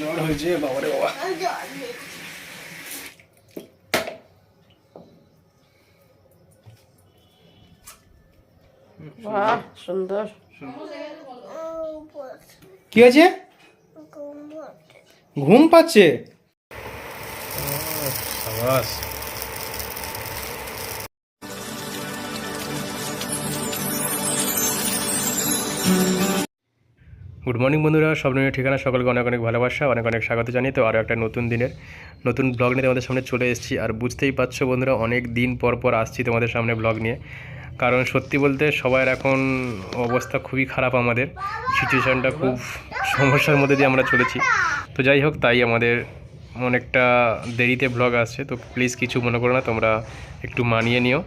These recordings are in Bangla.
জ্বর হয়েছে বাবারে বাবা। বাহ সুন্দর। কি আছে? ঘুম পাচ্ছে। সাবাস। গুড মর্নিং বন্ধুরা। সব স্বপ্নের ঠিকানা, সকলকে অনেক অনেক ভালোবাসা, অনেক অনেক স্বাগত জানিয়ে তো আরও একটা নতুন দিনের, নতুন ব্লগ নিয়ে তোমাদের সামনে চলে এসেছি। আর বুঝতেই পারছ বন্ধুরা, অনেক দিন পর পর আসছি তোমাদের সামনে ব্লগ নিয়ে। কারণ সত্যি বলতে সবার এখন অবস্থা খুবই খারাপ আমাদের। সিচুয়েশানটা খুব সমস্যার মধ্যে দিয়ে আমরা চলেছি। তো যাই হোক, তাই আমাদের অনেকটা দেরিতে ব্লগ আসছে। তো প্লিজ কিছু মনে করো না, তোমরা একটু মানিয়ে নিও।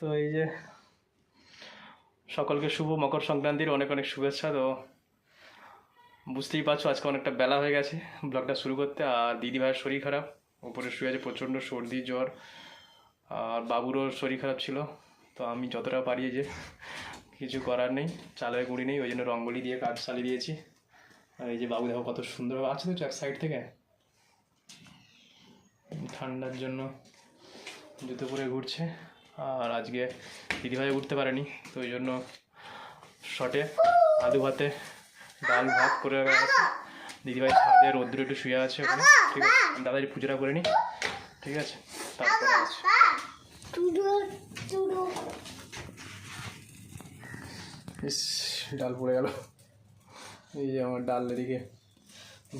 তো এই যে সকলকে শুভ মকর সংক্রান্তির অনেক অনেক শুভেচ্ছা। তো বুঝতেই পারছ, আজকে অনেকটা বেলা হয়ে গেছে। ব্লগটা শুরু করতে আর দিদি ভাইয়ের শরীর খারাপ। উপরে শুয়ে আছে প্রচণ্ড সর্দি, জ্বর। আর বাবুরও শরীর খারাপ ছিল, তো আমি যতটা পারি যে কিছু করার নেই চালের গুঁড়ি নেই, ওই জন্য রঙ্গলি দিয়ে কাজ চালিয়ে দিয়েছি। আর এই যে বাবু দেখো কত সুন্দর আছে তো এক সাইড থেকে। ঠান্ডার জন্য জুতো পরে ঘুরছে। আর আজকে দিদিভাই উঠতে পারেনি তো ওই জন্য শটে আলু ভাতে ডাল ভাত করে রাখা আছে দিদিভাই ছাদে রোদ্দুরে একটু শুয়ে আছে ওখানে ঠিক আছে আমি দাদাজি পুজোটা করে নিই ঠিক আছে তারপরে ইস ডাল পড়ে গেল। এই যে আমার ডাল এদিকে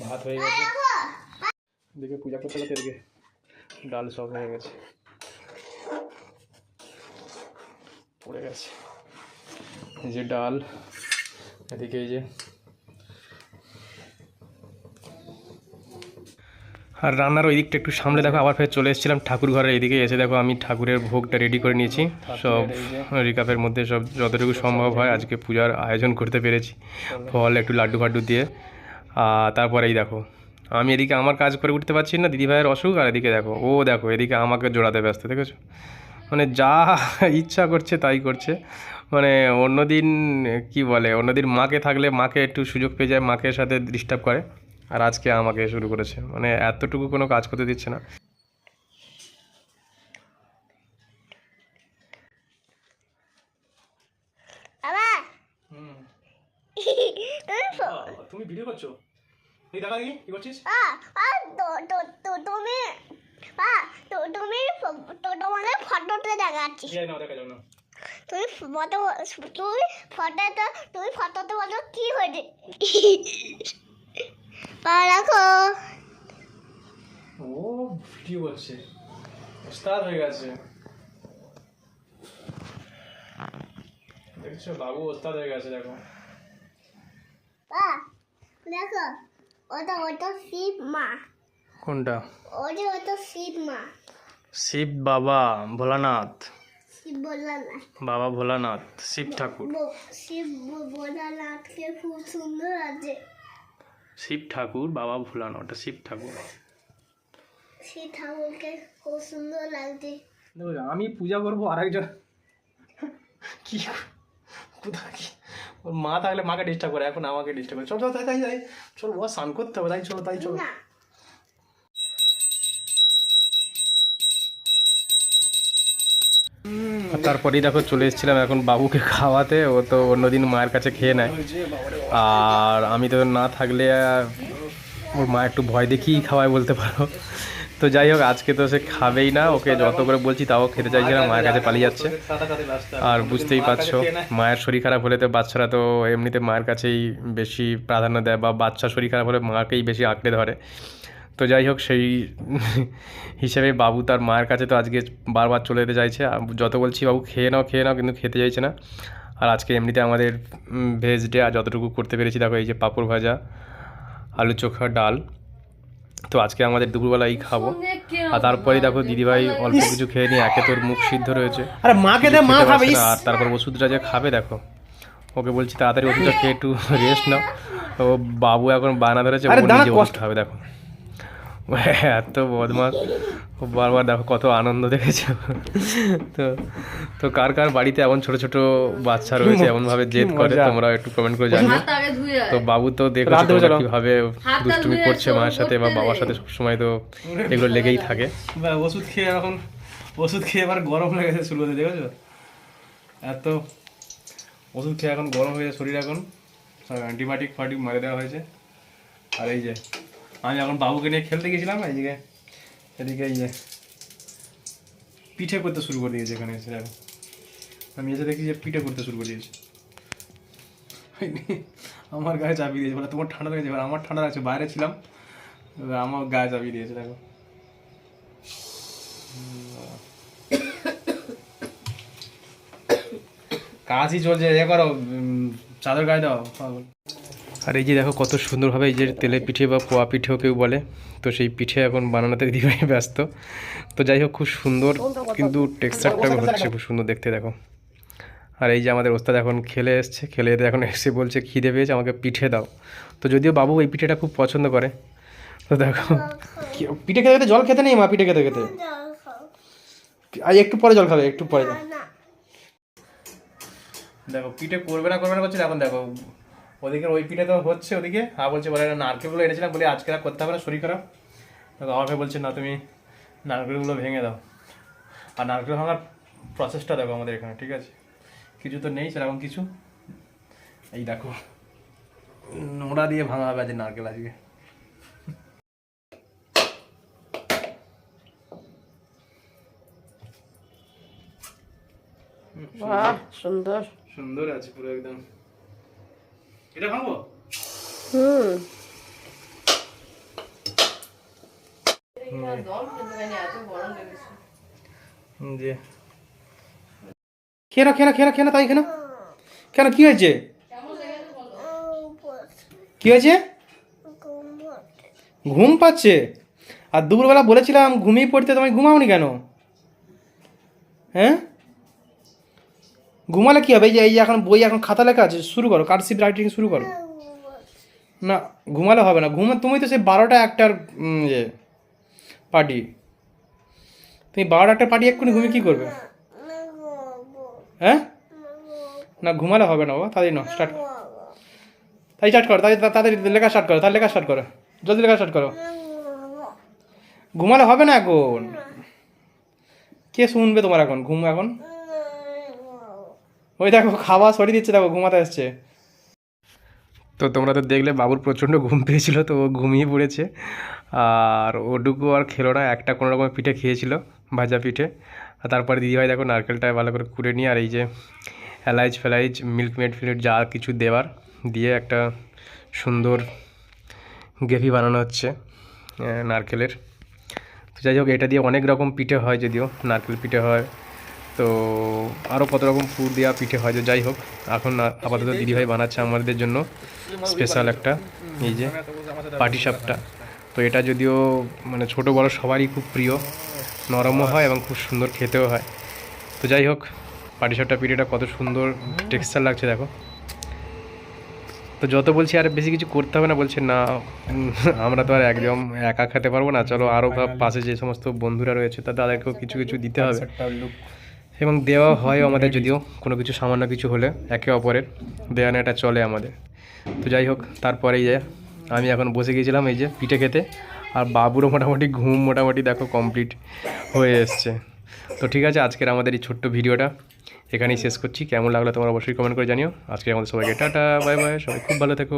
ভাত হয়ে গেছে। এদিকে পূজা করতে লাগতে এদিকে ডাল সব হয়ে গেছে। পড়ে গেছে। এই যে ডাল এদিকে এই যে। আর রান্নার ওই দিকটা একটু সামলে দেখো আবার ফের চলে এসেছিলাম ঠাকুর ঘরের এদিকে এসে দেখো আমি ঠাকুরের ভোগটা রেডি করে নিয়েছি। সব রিকাপের মধ্যে সব যতটুকু সম্ভব হয় আজকে পূজার আয়োজন করতে পেরেছি। ফল একটু লাড্ডু ফাড্ডু দিয়ে। আর তারপরে এই দেখো আমি এদিকে আমার কাজ করে উঠতে পারছি না দিদিভাইয়ের অসুখ আর এদিকে দেখো ও দেখো এদিকে আমাকে জোড়াতে ব্যস্ত দেখেছ? মানে যা ইচ্ছা করছে তাই করছে। মানে অন্যদিন কি বলে অন্যদিন মাকে থাকলে মাকে একটু সুযোগ পেয়ে যায় মাকে সাথে ডিস্টার্ব করে। আর আজকে আমাকে শুরু করেছে। মানে এতটুকু কোনো কাজ করতে দিচ্ছে না। তুমি ভিডিও করছ? তুই দেখা দেখি কি করছিস? তুমি তুমি তোমাদের ফটোতে দেখাচ্ছি। তুমি ফটো তুমি ফটোতে তুমি ফটোতে বলো কি হয়েছে? পা রাখো ও ভিডিও করছে ওস্তাদ হয়ে গেছে। দেখছ বাবু ওস্তাদ হয়ে গেছে দেখো। পা দেখো ওটা ওটা শিব মা। কোনটা? ওটা ওটা শিব মা। শিব বাবা ভোলানাথ। শিব না বাবা ভোলানাথ শিব ঠাকুর। শিব ভোলানাথকে খুব সুন্দর আছে। শিব ঠাকুর বাবা ভোলানাথ ওটা শিব ঠাকুর। সেই ঠাকুরকে খুব সুন্দর লাগছে। দেখো, আমি পূজা করব আরেকজন। কি কোথায় কি? ওর মা থাকলে মাকে ডিস্টার্ব করে এখন আমাকে ডিস্টার্ব করে। চল চল তাই তাই তাই। চল ও স্নান করতে হবে তাই চলো তাই চলো। তারপরেই দেখো চলে এসেছিলাম এখন বাবুকে খাওয়াতে, ও তো অন্যদিন মায়ের কাছে খেয়ে নেয়। আর আমি তো না থাকলে ওর মা একটু ভয় দেখিয়েই খাওয়ায় বলতে পারো। তো যাই হোক, আজকে তো সে খাবেই না, ওকে যত করে বলছি, তাও খেতে চাইছে না, মায়ের কাছে পালিয়ে যাচ্ছে। আর বুঝতেই পারছ, মায়ের শরীর খারাপ হলে তো বাচ্চারা তো এমনিতে মায়ের কাছেই বেশি প্রাধান্য দেয়, বা বাচ্চার শরীর খারাপ হলে মাকেই বেশি আঁকড়ে ধরে। তো যাই হোক সেই হিসেবে বাবু তার মায়ের কাছে তো আজকে বারবার চলে যেতে চাইছে। যত বলছি বাবু খেয়ে নাও খেয়ে নাও কিন্তু খেতে চাইছে না। আর আজকে এমনিতে আমাদের ভেজ ডে আর যতটুকু করতে পেরেছি দেখো এই যে পাঁপড় ভাজা আলু চোখা ডাল। তো আজকে আমাদের দুপুরবেলা এই খাব। আর তারপরেই দেখো দিদিভাই অল্প কিছু খেয়ে নিয়ে একে তোর মুখ সিদ্ধ রয়েছে। আরে মাকে দে মা খাবে না। আর তারপর ওষুধটা যে খাবে দেখো। ওকে বলছি তাড়াতাড়ি ওষুধটা খেয়ে একটু রেস্ট নাও। ও বাবু এখন বানা ধরেছে নিজে ওষুধ খাবে দেখো। এত বদমাস বারবার দেখো কত আনন্দ দেখেছ। তো তো কার কার বাড়িতে এমন ছোট ছোট বাচ্চা রয়েছে এমন ভাবে জেদ করে। তোমরা একটু কমেন্ট করে জানিও। তো বাবু তো দেখো কীভাবে দুষ্টুমি করছে মায়ের সাথে বা বাবার। সাথে সবসময় তো এগুলো লেগেই থাকে। বা ওষুধ খেয়ে এখন ওষুধ খেয়ে এবার গরম লেগেছে শুরু হতে দেখেছ? এত ওষুধ খেয়ে এখন গরম হয়ে শরীর এখন। সব অ্যান্টিবায়োটিক ফাটিক মারে দেওয়া হয়েছে। আর এই যে আমি এখন বাবুকে নিয়ে খেলতে গেছিলাম, এদিকে এই যে পিঠে করতে শুরু করে দিয়েছে এখানে এসে দেখো। আমি এসে দেখি যে পিঠে করতে শুরু করে দিয়েছে। আমার গায়ে চাপিয়ে দিয়েছে, বলে তোমার ঠান্ডা লেগেছে আমার ঠান্ডা লাগছে, বাইরে ছিলাম আমার গায়ে চাপিয়ে দিয়েছে, দেখো। কাশি চলছে, এ করো চাদর গায়ে দাও আর এই যে দেখো কত সুন্দরভাবে এই যে তেলের পিঠে বা পোয়া পিঠেও কেউ বলে তো সেই পিঠে এখন বানানোতে দিদিভাই ব্যস্ত। তো যাই হোক খুব সুন্দর কিন্তু টেক্সচারটা হচ্ছে খুব সুন্দর দেখতে দেখো। আর এই যে আমাদের ওস্তাদ এখন খেলে এসছে খেলে এসে এখন এসে বলছে খিদে পেয়েছে আমাকে পিঠে দাও। তো যদিও বাবু এই পিঠেটা খুব পছন্দ করে তো দেখো। পিঠে খেতে খেতে জল খেতে নেই মা? পিঠে খেতে খেতে? খাও একটু পরে জল খাবে একটু পরে। দেখো পিঠে করবে না করবে না করছে এখন দেখো। ওদিকে ওই পিঠে তো হচ্ছে ওদিকে। আর বলছে বলে নারকেলগুলো এনেছিলাম। বলে আজকে আর করতে হবে না শরীর খারাপ। দেখো আমাকে বলছে না তুমি নারকেলগুলো ভেঙে দাও। আর নারকেল ভাঙার প্রসেসটা দেখো আমাদের এখানে ঠিক আছে? কিছু তো নেই সেরকম কিছু। এই দেখো নোড়া দিয়ে ভাঙা হবে আজ নারকেল আজকে। বাহ সুন্দর। সুন্দর আছে পুরো একদম। এটা ভাঙবো? হুম। যে কেন কেন কেন কেন তাই কেন কেন কি হয়েছে? কি হয়েছে? ঘুম পাচ্ছে। আর দুপুরবেলা বলেছিলাম ঘুমিয়ে পড়তে তোমায় ঘুমাওনি কেন? হ্যাঁ? ঘুমালে কি হবে? এই যে, এই এখন বই, এখন খাতা লেখা আছে, শুরু করো কার্ডশিপ রাইটিং শুরু করো। না, ঘুমালে হবে না। ঘুমা, তুমি তো সেই বারোটা একটার ইয়ে পার্টি তুমি বারোটা একটা পার্টি এক্ষুনি ঘুমিয়ে কী করবে? হ্যাঁ? না, ঘুমালে হবে না বাবা তাড়াতাড়ি না স্টার্ট তাই স্টার্ট করো, তাই তাড়াতাড়ি লেখা স্টার্ট করো তাহলে লেখা স্টার্ট করো, জলদি লেখা স্টার্ট করো। ঘুমালে হবে না এখন? কে শুনবে তোমার এখন? ঘুম এখন? ওই দেখো, খাওয়া সরিয়ে দিচ্ছে, দেখো, ঘুমাতে আসছে। তো তোমরা তো দেখলে, বাবুর প্রচণ্ড ঘুম পেয়েছিল, তো ও ঘুমিয়ে পড়েছে। আর ওটুকু আর খেলো না একটা কোনো রকমের পিঠে খেয়েছিল, ভাজা পিঠে। আর তারপরে দিদিভাই দেখো, নারকেলটা ভালো করে কুড়ে নিয়ে, আর এই যে এলাইচ মিল্ক মেড ফিল্ক যা কিছু দেওয়ার দিয়ে একটা সুন্দর গ্রেভি বানানো হচ্ছে নারকেলের। তো যাই হোক, এটা দিয়ে অনেক রকম পিঠে হয়, যদিও নারকেল পিঠে হয় তো আরও কত রকম ফুড দেওয়া পিঠে হয় তো যাই হোক, এখন আপাতত দিদিভাই বানাচ্ছে আমাদের জন্য স্পেশাল একটা, এই যে পাটিসাপটা তো এটা যদিও মানে ছোট বড় সবারই খুব প্রিয়, নরমও হয় এবং খুব সুন্দর খেতেও হয়। তো যাই হোক পাটিসাপটা পিঠেটা কত সুন্দর টেক্সচার লাগছে দেখো। তো যত বলছি আর বেশি কিছু করতে হবে না, বলছে না আমরা তো আর একদম একা খেতে পারব না, চলো আরও পাশে যে সমস্ত বন্ধুরা রয়েছে, তা তাদেরকেও কিছু কিছু দিতে হবে। এবং দেওয়া হয় আমাদের যদিও কোনো কিছু সামান্য কিছু হলে একে অপরের দেওয়া নেওয়াটা চলে আমাদের। তো যাই হোক তারপরেই যে আমি এখন বসে গিয়েছিলাম এই যে পিঠে খেতে আর বাবুরও মোটামুটি ঘুম মোটামুটি দেখো কমপ্লিট হয়ে এসছে। তো ঠিক আছে আজকের আমাদের এই ছোট্ট ভিডিওটা এখানেই শেষ করছি। কেমন লাগল তোমরা অবশ্যই কমেন্ট করে জানিও। আজকে আমাদের সবাইকে টাটা বাই বাই সবাই খুব ভালো থেকো।